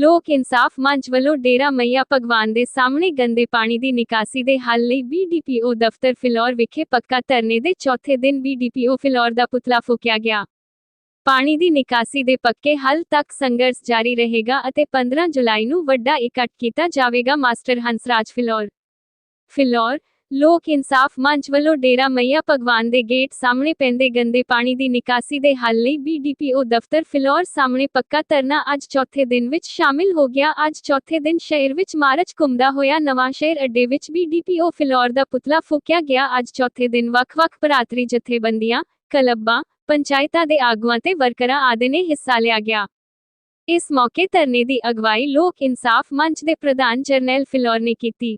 ਲੋਕ ਇਨਸਾਫ ਮੰਚ ਵੱਲੋਂ ਡੇਰਾ ਮਈਆ ਭਗਵਾਨ ਦੇ ਸਾਹਮਣੇ ਗੰਦੇ ਪਾਣੀ ਦੀ ਨਿਕਾਸੀ ਦੇ ਹੱਲ ਲਈ ਬੀਡੀਪੀਓ ਦਫ਼ਤਰ ਫਿਲੌਰ ਵਿਖੇ ਪੱਕਾ ਧਰਨੇ ਦੇ ਚੌਥੇ ਦਿਨ ਬੀਡੀਪੀਓ ਫਿਲੌਰ ਦਾ ਪੁਤਲਾ ਫੂਕਿਆ ਗਿਆ। ਪਾਣੀ ਦੀ ਨਿਕਾਸੀ ਦੇ ਪੱਕੇ ਹੱਲ ਤੱਕ ਸੰਘਰਸ਼ ਜਾਰੀ ਰਹੇਗਾ ਅਤੇ 15 ਜੁਲਾਈ ਨੂੰ ਵੱਡਾ ਇਕੱਠ ਕੀਤਾ ਜਾਵੇਗਾ ਮਾਸਟਰ ਹੰਸਰਾਜ ਫਿਲੌਰ। ਫਿਲੌਰ ਲੋਕ ਇਨਸਾਫ ਮੰਚ ਵੱਲੋਂ ਡੇਰਾ ਮਈਆ ਭਗਵਾਨ ਦੇ ਗੇਟ ਸਾਹਮਣੇ ਪੈਂਦੇ ਗੰਦੇ ਪਾਣੀ ਦੀ ਨਿਕਾਸੀ ਦੇ ਹੱਲ ਲਈ ਬੀਡੀਪੀਓ ਦਫ਼ਤਰ ਫਿਲੌਰ ਸਾਹਮਣੇ ਪੱਕਾ ਧਰਨਾ ਅੱਜ ਚੌਥੇ ਦਿਨ ਵਿੱਚ ਸ਼ਾਮਿਲ ਹੋ ਗਿਆ। ਅੱਜ ਚੌਥੇ ਦਿਨ ਸ਼ਹਿਰ ਵਿੱਚ ਮਾਰਚ ਘੁੰਮਦਾ ਹੋਇਆ ਨਵਾਂ ਸ਼ਹਿਰ ਅੱਡੇ ਵਿੱਚ ਬੀਡੀਪੀਓ ਫਿਲੌਰ ਦਾ ਪੁਤਲਾ ਫੂਕਿਆ ਗਿਆ। ਅੱਜ ਚੌਥੇ ਦਿਨ ਵੱਖ-ਵੱਖ ਭਰਾਤਰੀ ਜਥੇਬੰਦੀਆਂ, ਕਲੱਬਾਂ, ਪੰਚਾਇਤਾਂ ਦੇ ਆਗੂਆਂ ਤੇ ਵਰਕਰਾਂ ਆਦਿ ਨੇ ਹਿੱਸਾ ਲਿਆ ਗਿਆ। ਇਸ ਮੌਕੇ ਧਰਨੇ ਦੀ ਅਗਵਾਈ ਲੋਕ ਇਨਸਾਫ ਮੰਚ ਦੇ ਪ੍ਰਧਾਨ ਜਰਨੈਲ ਫਿਲੌਰ ਨੇ ਕੀਤੀ।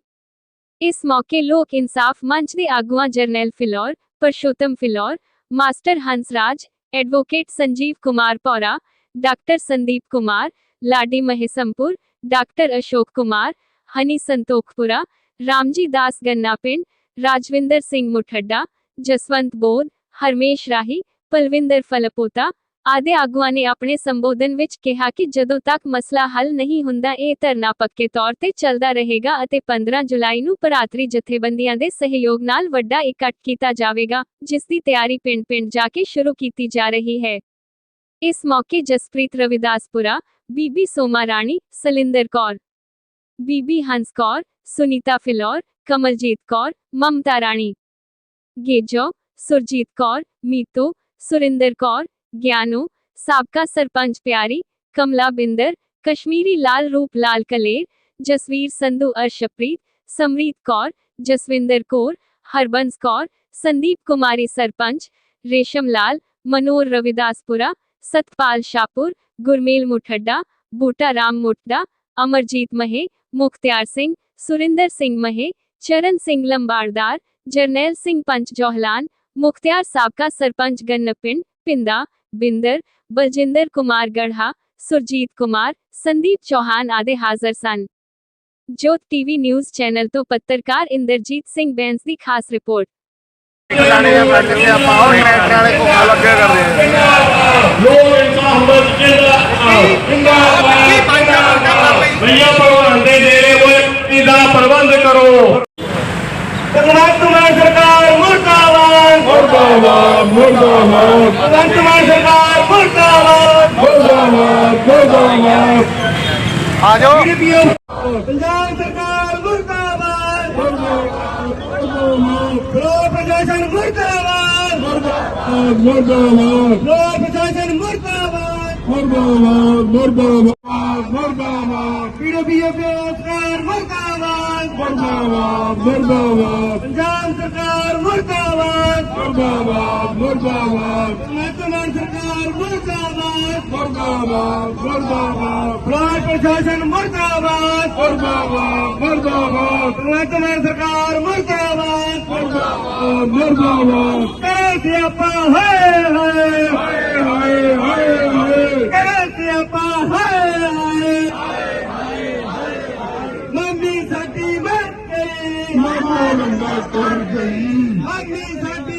ਇਸ ਮੌਕੇ ਲੋਕ ਇਨਸਾਫ ਮੰਚ ਦੇ ਆਗੂਆਂ Jarnail Phillaur Parshotam Phillaur master Hansraj advocate Sanjeev Kumar Paura doctor Sandeep Kumar Ladi Mahisampur doctor Ashok Kumar Honey Santokhpura Ramji Das Ganna ਪਿੰਡ ਰਾਜਵਿੰਦਰ ਸਿੰਘ ਮੁਠੱਡਾ ਜਸਵੰਤ ਬੋਧ ਹਰਮੇਸ਼ ਰਾਹੀ ਪਲਵਿੰਦਰ ਫਲਪੋਤਾ ਆਦਿ ਆਗੂਆਂ ਨੇ ਆਪਣੇ ਸੰਬੋਧਨ ਵਿੱਚ ਕਿਹਾ ਕਿ ਜਦੋਂ ਤੱਕ ਮਸਲਾ ਹੱਲ ਨਹੀਂ ਹੁੰਦਾ, ਇਹ ਧਰਨਾ ਪੱਕੇ ਤੌਰ ਤੇ ਚੱਲਦਾ ਰਹੇਗਾ ਅਤੇ 15 ਜੁਲਾਈ ਨੂੰ ਭਰਾਤਰੀ ਜਥੇਬੰਦੀਆਂ ਦੇ ਸਹਿਯੋਗ ਨਾਲ ਵੱਡਾ ਇਕੱਠ ਕੀਤਾ ਜਾਵੇਗਾ, ਜਿਸ ਦੀ ਤਿਆਰੀ ਪਿੰਡ-ਪਿੰਡ ਜਾ ਕੇ ਸ਼ੁਰੂ ਕੀਤੀ ਜਾ ਰਹੀ ਹੈ। ਇਸ ਮੌਕੇ ਜਸਪ੍ਰੀਤ ਰਵਿਦਾਸਪੁਰਾ, ਬੀਬੀ ਸੋਮਾ ਰਾਣੀ, ਸਲਿੰਦਰ ਕੌਰ, ਬੀਬੀ ਹੰਸ ਕੌਰ, ਸੁਨੀਤਾ ਫਿਲੌਰ, ਕਮਲਜੀਤ ਕੌਰ, ਮਮਤਾ ਰਾਣੀ, ਗੇਜੋ, ਸੁਰਜੀਤ ਕੌਰ, ਮੀਤੂ, ਸੁਰਿੰਦਰ ਕੌਰ ज्ञानू, सबका सरपंच प्यारी, कमला बिंदर, कश्मीरी लाल रूप लाल कलेर, जसवीर संधु अर्शप्रीत, समरीत कौर, जसविंदर कौर, हरबंस कौर, संदीप कुमारी सरपंच, रेशम लाल मनोर रविदासपुरा, सतपाल शाहपुर, गुरमेल मुठड्डा, बूटा राम मुठडा अमरजीत महे, मुख्तियार सिंह, सुरिंदर सिंह महे, चरण सिंह लंबारदार जरनैल सिंह पंच जौहलान, मुख्तियार साबका सरपंच गन्नपिंड, पिंदा ਬਿੰਦਰ, ਬਲਜਿੰਦਰ ਕੁਮਾਰ ਗੜ੍ਹਾ, ਸੁਰਜੀਤ ਕੁਮਾਰ, ਸੰਦੀਪ ਚੌਹਾਨ ਆਦਿ ਹਾਜ਼ਰ ਸਨ। ਜੋਤ ਟੀਵੀ ਨਿਊਜ਼ ਚੈਨਲ ਤੋਂ ਪੱਤਰਕਾਰ ਇੰਦਰਜੀਤ ਸਿੰਘ ਬੈਂਸ ਦੀ ਖਾਸ ਰਿਪੋਰਟ ਲਾਣੇ ਆ ਬੈਠ ਕੇ ਆਪਾਂ ਉਹ ਟਰੈਕਟਰ ਵਾਲੇ ਕੋਲ ਲੱਗੇ ਕਰਦੇ ਆ ਲੋਕ ਇਨਸਾਫ ਦਾ ਜਿੰਦਾ ਜਿੰਦਾਬਾਦ ਭਈਆ ਭਗਵਾਨ ਦੇ ਡੇਰੇ ਹੋਏ ਇਹਦਾ ਪ੍ਰਬੰਧ ਕਰੋ ਭਗਵੰਤ ਮਾਨ ਸਰਕਾਰ ਮੁਰਦਾਬਾਦ ਮੁਰਦਾਬਾਦ ਮੁਰਦਾਬਾਦ। ਭਗਵੰਤ ਮਾਨ ਸਰਕਾਰ ਮੁਰਦਾਬਾਦ। ਮੁਰਦਾਬਾਦ ਮੁਰਦਾਬਾਦ। ਆ ਜਾਓ ਪੰਜਾਬ ਸਰਕਾਰ ਮੁਰਦਾਬਾਦ। ਲੋ ਪ੍ਰਸ਼ਾਸਨ ਮੁਰਦਾਬਾਦ। ਮੁਰਦਾਬਾਦ ਮੁਰਦਾਬਾਦ। ਲੋ ਪ੍ਰਸ਼ਾਸਨ ਮੁਰਦਾਬਾਦ। ਮੁਰਦਾਬਾਦ ਮੁਰਦਾਬਾਦ। ਮੁਰਦਾਬਾਦ। ਪੀੜੋਪੀਓ ਸਰਕਾਰ ਮੁਰਦਾਬਾਦ। ਮੁਰਦਾਬਾਦ ਮੁਰਦਾਬਾਦ। ਪੰਜਾਬ ਸਰਕਾਰ ਮੁਰਦਾਬਾਦ। ਮੁਰਦਾਬਾਦ ਮੁਰਦਾਬਾਦ। ਮਹਿਕਮਾਨ ਸਰਕਾਰ ਮੁਰਦਾਬਾਦ। ਮੁਰਦਾਬਾਦ ਮੁਰਦਾਬਾਦ। ਫਲਾਟ ਪ੍ਰਸ਼ਾਸਨ ਮੁਰਦਾਬਾਦ। ਮੁਰਦਾਬਾਦ ਮੁਰਦਾਬਾਦ। ਮਹਿਕਮਾਨ ਸਰਕਾਰ ਮੁਰਦਾਬਾਦ। ਮੁਰਦਾਬਾਦ ਮੁਰਦਾਬਾਦ। ਕਰੇ ਸਿਆਪਾ ਹਾਏ ਹਾਏ। ਹਾਏ ਹਾਏ ਹਾਏ ਕਰੇ ਸਿਆਪਾ ਹਾਏ ਹਾਏ। ਮੰਮੀ ਸਾਡੀ ਮਰ ਗਈ। ਮਾਮਾ ਸਾਡੀ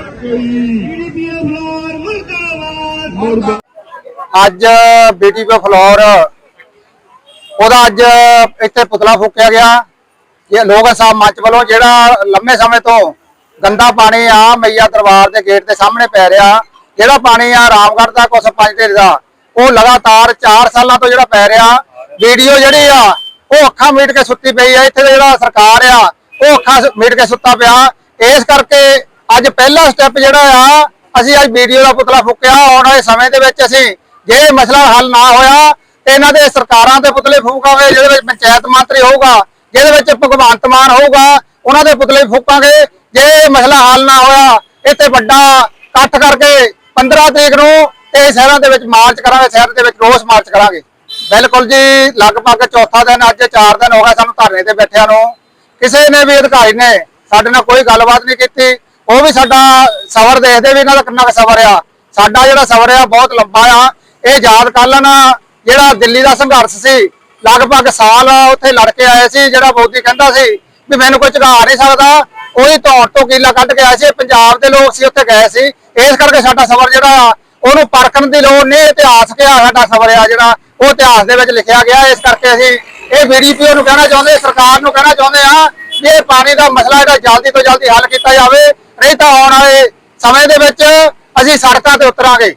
ਰੰਗਾ ਕਰ ਗਈ ਫਲੋਰ, ਉਹਦਾ ਅੱਜ ਇੱਥੇ ਪੁਤਲਾ ਫੂਕਿਆ ਗਿਆ। ਇਹ ਲੋਕ ਇਨਸਾਫ ਮੰਚ ਵੱਲੋਂ ਜਿਹੜਾ ਲੰਮੇ ਸਮੇਂ ਤੋਂ ਗੰਦਾ ਪਾਣੀ ਆ ਮਈਆ ਦਰਬਾਰ ਦੇ ਗੇਟ ਦੇ ਸਾਹਮਣੇ ਪੈ ਰਿਹਾ, ਜਿਹੜਾ ਪਾਣੀ ਆ ਰਾਮਗੜ੍ਹ ਦਾ ਕੋ ਸਰਪੰਚ ਢੇਰ ਦਾ, ਉਹ ਲਗਾਤਾਰ 4 ਸਾਲਾਂ ਤੋਂ ਜਿਹੜਾ ਪੈ ਰਿਹਾ, ਵੀਡੀਓ ਜਿਹੜੀ ਆ, ਉਹ ਅੱਖਾਂ ਮੀਟ ਕੇ ਸੁੱਤੀ ਪਈ ਆ। ਇੱਥੇ ਜਿਹੜਾ ਸਰਕਾਰ ਆ, ਉਹ ਅੱਖਾਂ ਮੀਟ ਕੇ ਸੁੱਤਾ ਪਿਆ। ਇਸ ਕਰਕੇ ਅੱਜ ਪਹਿਲਾ ਸਟੈਪ ਜਿਹੜਾ ਆ, ਅਸੀਂ ਅੱਜ ਵੀਡੀਓ ਦਾ ਪੁਤਲਾ ਫੂਕਿਆ, ਆਉਣ ਵਾਲੇ ਸਮੇਂ ਦੇ ਵਿੱਚ ਅਸੀਂ ਜੇ ਇਹ ਮਸਲਾ ਹੱਲ ਨਾ ਹੋਇਆ, ਤੇ ਇਹਨਾਂ ਦੇ ਸਰਕਾਰਾਂ ਦੇ ਪੁਤਲੇ ਫੂਕਾਂਗੇ, ਜਿਹਦੇ ਵਿੱਚ ਪੰਚਾਇਤ ਮੰਤਰੀ ਹੋਊਗਾ, ਜਿਹਦੇ ਵਿੱਚ ਭਗਵੰਤ ਮਾਨ ਹੋਊਗਾ, ਉਹਨਾਂ ਦੇ ਪੁਤਲੇ ਫੂਕਾਂਗੇ। ਜੇ ਇਹ ਮਸਲਾ ਹੱਲ ਨਾ ਹੋਇਆ, ਇੱਥੇ ਵੱਡਾ ਇਕੱਠ ਕਰਕੇ 15 ਤਰੀਕ ਨੂੰ ਇਹ ਸ਼ਹਿਰਾਂ ਦੇ ਵਿੱਚ ਮਾਰਚ ਕਰਾਂਗੇ, ਸ਼ਹਿਰ ਦੇ ਵਿੱਚ ਰੋਸ ਮਾਰਚ ਕਰਾਂਗੇ। ਬਿਲਕੁਲ ਜੀ, ਲਗਭਗ ਚੌਥਾ ਦਿਨ, ਅੱਜ 4 ਦਿਨ ਹੋ ਗਿਆ ਸਾਨੂੰ ਧਰਨੇ ਤੇ ਬੈਠਿਆਂ ਨੂੰ। ਕਿਸੇ ਨੇ ਵੀ ਅਧਿਕਾਰੀ ਨੇ ਸਾਡੇ ਨਾਲ ਕੋਈ ਗੱਲਬਾਤ ਨਹੀਂ ਕੀਤੀ। ਉਹ ਵੀ ਸਾਡਾ ਸਫ਼ਰ ਦੇਖਦੇ ਵੀ ਇਹਨਾਂ ਦਾ ਕਿੰਨਾ ਕੁ ਸਫ਼ਰ ਆ। ਸਾਡਾ ਜਿਹੜਾ ਸਫ਼ਰ ਆ, ਬਹੁਤ ਲੰਬਾ ਆ। ਇਹ ਯਾਦ ਕਰ ਲੈਣਾ, ਜਿਹੜਾ ਦਿੱਲੀ ਦਾ ਸੰਘਰਸ਼ ਸੀ, ਲਗਭਗ ਸਾਲ ਉੱਥੇ ਲੜ ਕੇ ਆਏ ਸੀ, ਜਿਹੜਾ ਮੋਦੀ ਕਹਿੰਦਾ ਸੀ ਵੀ ਮੈਨੂੰ ਕੋਈ ਝਗਾ ਨਹੀਂ ਸਕਦਾ। ਉਹੀ ਤੌਰ ਤੋਂ ਕੀਲਾ ਕੱਢ ਕੇ ਆਏ ਸੀ, ਪੰਜਾਬ ਦੇ ਲੋਕ ਸੀ, ਉੱਥੇ ਗਏ ਸੀ। ਇਸ ਕਰਕੇ ਸਾਡਾ ਸਫ਼ਰ ਜਿਹੜਾ ਆ, ਉਹਨੂੰ ਪਰਖਣ ਦੀ ਲੋੜ ਨਹੀਂ ਇਤਿਹਾਸ ਕਿਹਾ ਸਾਡਾ ਸਫ਼ਰ ਆ ਜਿਹੜਾ, ਉਹ ਇਤਿਹਾਸ ਦੇ ਵਿੱਚ ਲਿਖਿਆ ਗਿਆ। ਇਸ ਕਰਕੇ ਅਸੀਂ ਇਹ ਬੀਡੀਪੀਓ ਨੂੰ ਕਹਿਣਾ ਚਾਹੁੰਦੇ, ਸਰਕਾਰ ਨੂੰ ਕਹਿਣਾ ਚਾਹੁੰਦੇ ਆ ਇਹ ਪਾਣੀ ਦਾ ਮਸਲਾ ਜਿਹੜਾ ਜਲਦੀ ਤੋਂ ਜਲਦੀ ਹੱਲ ਕੀਤਾ ਜਾਵੇ। ਨਹੀਂ ਤਾਂ ਆਉਣ ਵਾਲੇ ਸਮੇਂ ਦੇ ਵਿੱਚ ਅਸੀਂ ਸੜਕਾਂ ਤੇ ਉਤਰਾਂਗੇ।